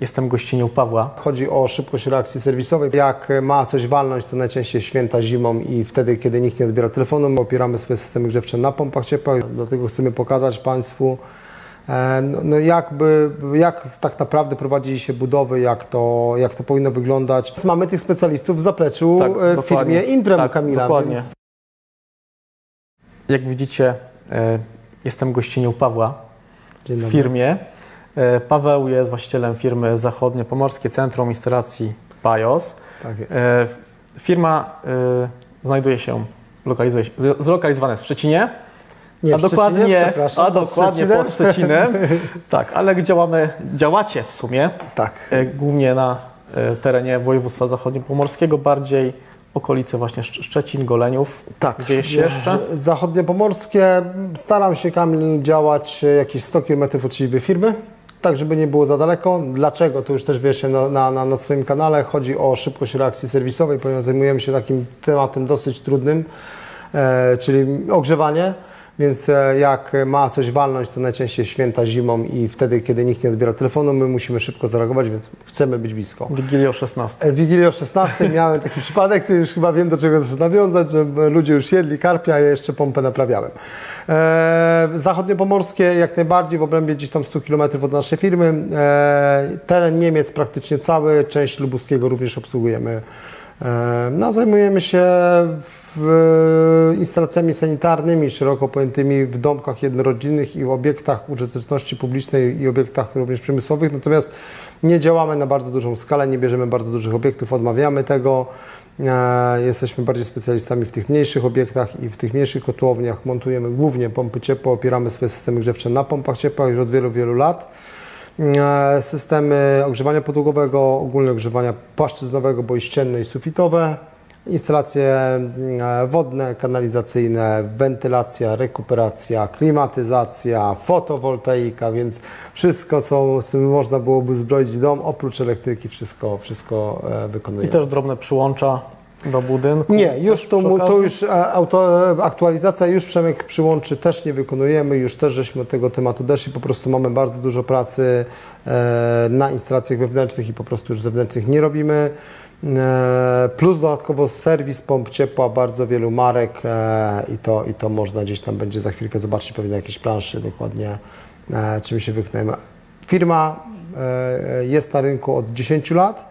Jestem gościnią Pawła. Chodzi o szybkość reakcji serwisowej. Jak ma coś walnąć, to najczęściej święta zimą i wtedy, kiedy nikt nie odbiera telefonu, my opieramy swoje systemy grzewcze na pompach ciepłych. Dlatego chcemy pokazać Państwu, e, no, no jakby, jak tak naprawdę prowadzi się budowy, jak to, jak to powinno wyglądać. Mamy tych specjalistów w zapleczu Tak, e, w firmie Imprem Tak, Kamila. dokładnie. Więc Jak widzicie, e, jestem gościnią Pawła w firmie. E, Paweł jest właścicielem firmy Zachodnie Pomorskie Centrum Instalacji PAJOS. Tak jest. E, Firma e, znajduje się, lokalizuje się, zlokalizowana jest w Szczecinie, Nie, a dokładnie, a pod dokładnie Szczecinem. pod Szczecinem. tak, ale działamy, działacie w sumie Tak. głównie na terenie województwa zachodniopomorskiego, bardziej okolice właśnie Szcz- Szczecin, Goleniów. Tak. Gdzie jest jeszcze? Zachodnie Pomorskie. Staram się, Kamil, działać jakieś 100 km od siebie firmy, tak żeby nie było za daleko. Dlaczego? To już też na, na, na, na swoim kanale. Chodzi o szybkość reakcji serwisowej, ponieważ zajmujemy się takim tematem dosyć trudnym, e, czyli ogrzewanie. Więc e, jak ma coś walnąć, to najczęściej święta zimą i wtedy, kiedy nikt nie odbiera telefonu, my musimy szybko zareagować, więc chcemy być blisko. Wigilię o 16. E, Wigilię o 16 miałem taki przypadek, ty już chyba wiem do czego chcesz nawiązać, że ludzie już jedli karpia, a ja jeszcze pompę naprawiałem. E, Zachodniopomorskie jak najbardziej w obrębie gdzieś tam 100 km od naszej firmy. E, teren Niemiec praktycznie cały, część lubuskiego również obsługujemy. E, no, zajmujemy się instalacjami sanitarnymi, szeroko pojętymi w domkach jednorodzinnych i w obiektach użyteczności publicznej i obiektach również przemysłowych. Natomiast nie działamy na bardzo dużą skalę, nie bierzemy bardzo dużych obiektów, odmawiamy tego. E, Jesteśmy bardziej specjalistami w tych mniejszych obiektach i w tych mniejszych kotłowniach montujemy głównie pompy ciepła, opieramy swoje systemy grzewcze na pompach ciepła już od wielu, wielu lat. E, Systemy ogrzewania podłogowego, ogólne ogrzewania płaszczyznowego, bo i ścienne i sufitowe. Instalacje e, wodne, kanalizacyjne, wentylacja, rekuperacja, klimatyzacja, fotowoltaika, więc wszystko, co można byłoby zbroić dom, oprócz elektryki, wszystko, wszystko e, I wykonujemy. też drobne przyłącza do budynku. Nie, już to, mu- to już e, auto, e, aktualizacja już Przemek przyłączy też nie wykonujemy, już też żeśmy tego tematu doszli, po prostu mamy bardzo dużo pracy e, na instalacjach wewnętrznych i po prostu już zewnętrznych nie robimy. E, plus dodatkowo serwis pomp ciepła bardzo wielu marek e, i, to, i to można gdzieś tam będzie za chwilkę zobaczyć pewnie na jakiejś planszy dokładnie e, czym się wyknęmy. Firma e, jest na rynku od 10 lat.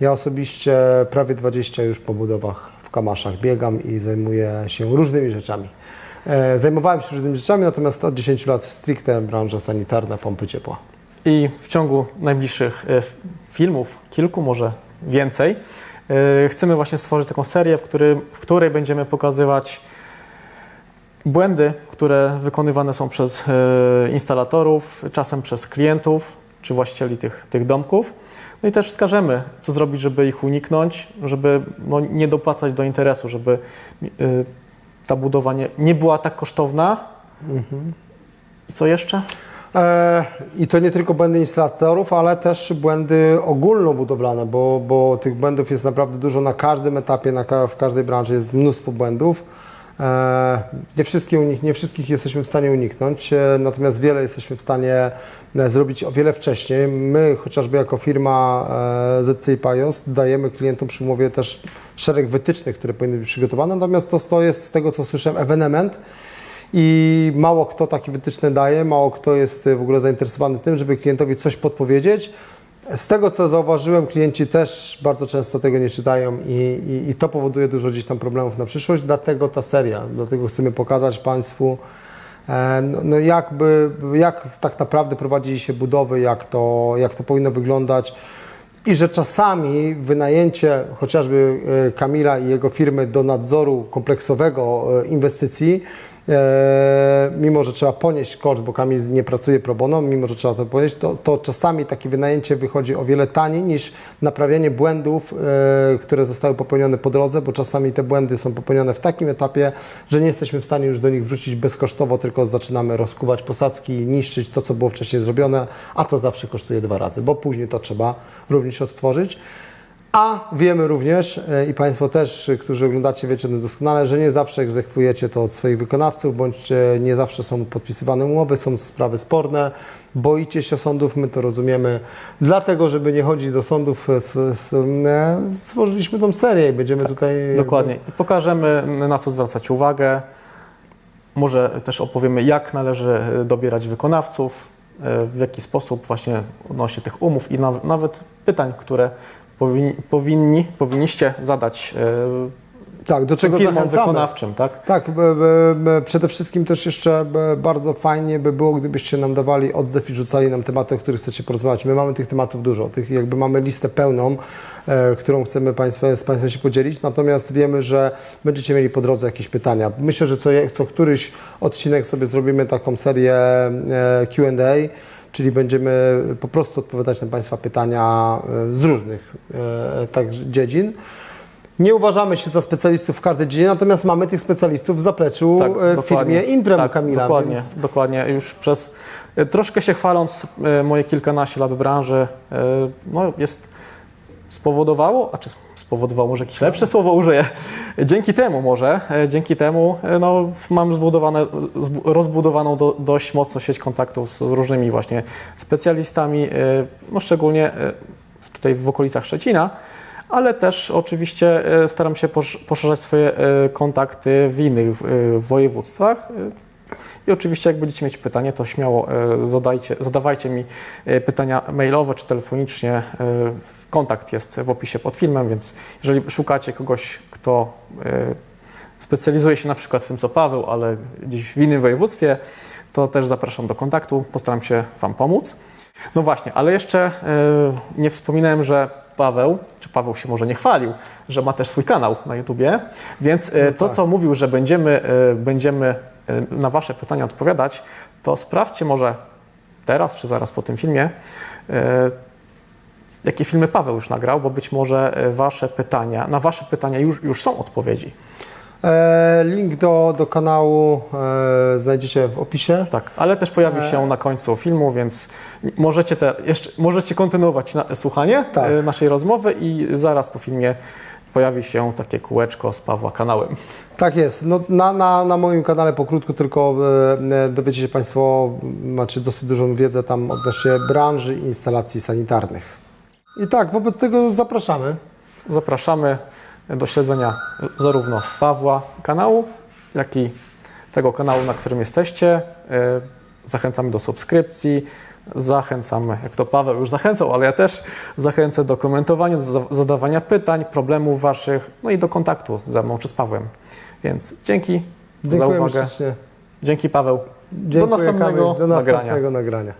Ja osobiście prawie 20 już po budowach w Kamaszach biegam i zajmuję się różnymi rzeczami. E, Zajmowałem się różnymi rzeczami, natomiast od 10 lat stricte branża sanitarna, pompy ciepła. I w ciągu najbliższych e, filmów, kilku może więcej, e, chcemy właśnie stworzyć taką serię, w, którym, w której będziemy pokazywać błędy, które wykonywane są przez instalatorów, czasem przez klientów czy właścicieli tych, tych domków. No i też wskażemy, co zrobić, żeby ich uniknąć, żeby no, nie dopłacać do interesu, żeby e, ta budowa nie, nie była tak kosztowna. I co jeszcze? E, I to nie tylko błędy instalatorów, ale też błędy ogólnobudowlane, bo, bo tych błędów jest naprawdę dużo na każdym etapie, na, w każdej branży jest mnóstwo błędów. E, Nie, wszystkie nie wszystkich jesteśmy w stanie uniknąć, e, natomiast wiele jesteśmy w stanie e, zrobić o wiele wcześniej. My, chociażby jako firma ZCI Pajos, dajemy klientom przy umowie też szereg wytycznych, które powinny być przygotowane, natomiast to, to jest z tego, co słyszałem, ewenement. I mało kto takie wytyczne daje, mało kto jest w ogóle zainteresowany tym, żeby klientowi coś podpowiedzieć. Z tego, co zauważyłem, klienci też bardzo często tego nie czytają i, i, i to powoduje dużo gdzieś tam problemów na przyszłość, dlatego ta seria, dlatego chcemy pokazać Państwu, e, no, no jakby, jak tak naprawdę prowadzi się budowy, jak to, jak to powinno wyglądać. I że czasami wynajęcie chociażby e, Kamila i jego firmy do nadzoru kompleksowego e, inwestycji, mimo że trzeba ponieść koszt, bo Kamil nie pracuje pro bono, mimo że trzeba to ponieść, to, to czasami takie wynajęcie wychodzi o wiele taniej niż naprawianie błędów, e, które zostały popełnione po drodze, bo czasami te błędy są popełnione w takim etapie, że nie jesteśmy w stanie już do nich wrócić bezkosztowo, tylko zaczynamy rozkuwać posadzki, niszczyć to, co było wcześniej zrobione, a to zawsze kosztuje dwa razy, bo później to trzeba również odtworzyć. A wiemy również e, i Państwo też, którzy oglądacie, wiecie doskonale, że nie zawsze egzekwujecie to od swoich wykonawców, bądź e, nie zawsze są podpisywane umowy, są sprawy sporne, boicie się sądów, my to rozumiemy. Dlatego, żeby nie chodzić do sądów, e, stworzyliśmy tą serię i będziemy tutaj... Dokładnie. Pokażemy, na co zwracać uwagę. Może też opowiemy, jak należy dobierać wykonawców, w jaki sposób właśnie odnośnie tych umów i naw- nawet pytań, które powinni, powinni powinniście zadać e, Tak, do czego firmom zachęcamy. wykonawczym, tak? Tak, b, b, przede wszystkim też jeszcze bardzo fajnie by było, gdybyście nam dawali odzew i rzucali nam tematy, o których chcecie porozmawiać. My mamy tych tematów dużo, tych jakby mamy listę pełną, e, którą chcemy państwa, z Państwem się podzielić, natomiast wiemy, że będziecie mieli po drodze jakieś pytania. Myślę, że co, co któryś odcinek sobie zrobimy taką serię e, Q&A, czyli będziemy po prostu odpowiadać na Państwa pytania e, z różnych e, tak, dziedzin. Nie uważamy się za specjalistów w każdej dziedzinie, natomiast mamy tych specjalistów w zapleczu e, w firmie Imprem tak, Kamila. Dokładnie, Więc dokładnie. Już przez troszkę się chwaląc moje kilkanaście lat w branży, no jest spowodowało, a czy spowodowało może jakieś lepsze słowo użyję, dzięki temu może, e, dzięki temu e, no, mam zbudowane, zbu- rozbudowaną do, dość mocno sieć kontaktów z, z różnymi właśnie specjalistami, e, no szczególnie tutaj w okolicach Szczecina, ale też oczywiście staram się posz- poszerzać swoje kontakty w innych województwach. I oczywiście, jak będziecie mieć pytanie, to śmiało e, zadajcie, zadawajcie mi e, pytania mailowe czy telefonicznie. E, Kontakt jest w opisie pod filmem, więc jeżeli szukacie kogoś, kto specjalizuje się na przykład w tym, co Paweł, ale gdzieś w innym województwie, to też zapraszam do kontaktu. Postaram się Wam pomóc. No właśnie, ale jeszcze nie wspominałem, że Paweł, czy Paweł się może nie chwalił, że ma też swój kanał na YouTubie, więc e, to, tak. co mówił, że będziemy, e, będziemy e, na Wasze pytania odpowiadać, to sprawdźcie może teraz, czy zaraz po tym filmie, jakie filmy Paweł już nagrał, bo być może Wasze pytania, na Wasze pytania już, już są odpowiedzi. E, link do, do kanału e, znajdziecie w opisie. Tak, ale też pojawi E. się na końcu filmu, więc możecie, te, jeszcze, możecie kontynuować na, słuchanie Tak. naszej rozmowy i zaraz po filmie pojawi się takie kółeczko z Pawła kanałem. Tak jest. No, na, na, na moim kanale pokrótku tylko e, e, dowiecie się Państwo, macie dosyć dużą wiedzę tam odnośnie branży i instalacji sanitarnych. I tak, wobec tego zapraszamy. Zapraszamy do śledzenia zarówno Pawła kanału, jak i tego kanału, na którym jesteście. E, Zachęcamy do subskrypcji, zachęcamy, jak to Paweł już zachęcał, ale ja też zachęcę do komentowania, do zada- zadawania pytań, problemów Waszych, no i do kontaktu ze mną czy z Pawłem. Więc dzięki za Dziękujemy uwagę. ślicznie. Dzięki Paweł. Dziękuję, następnego Kamil. do nagrania. następnego nagrania.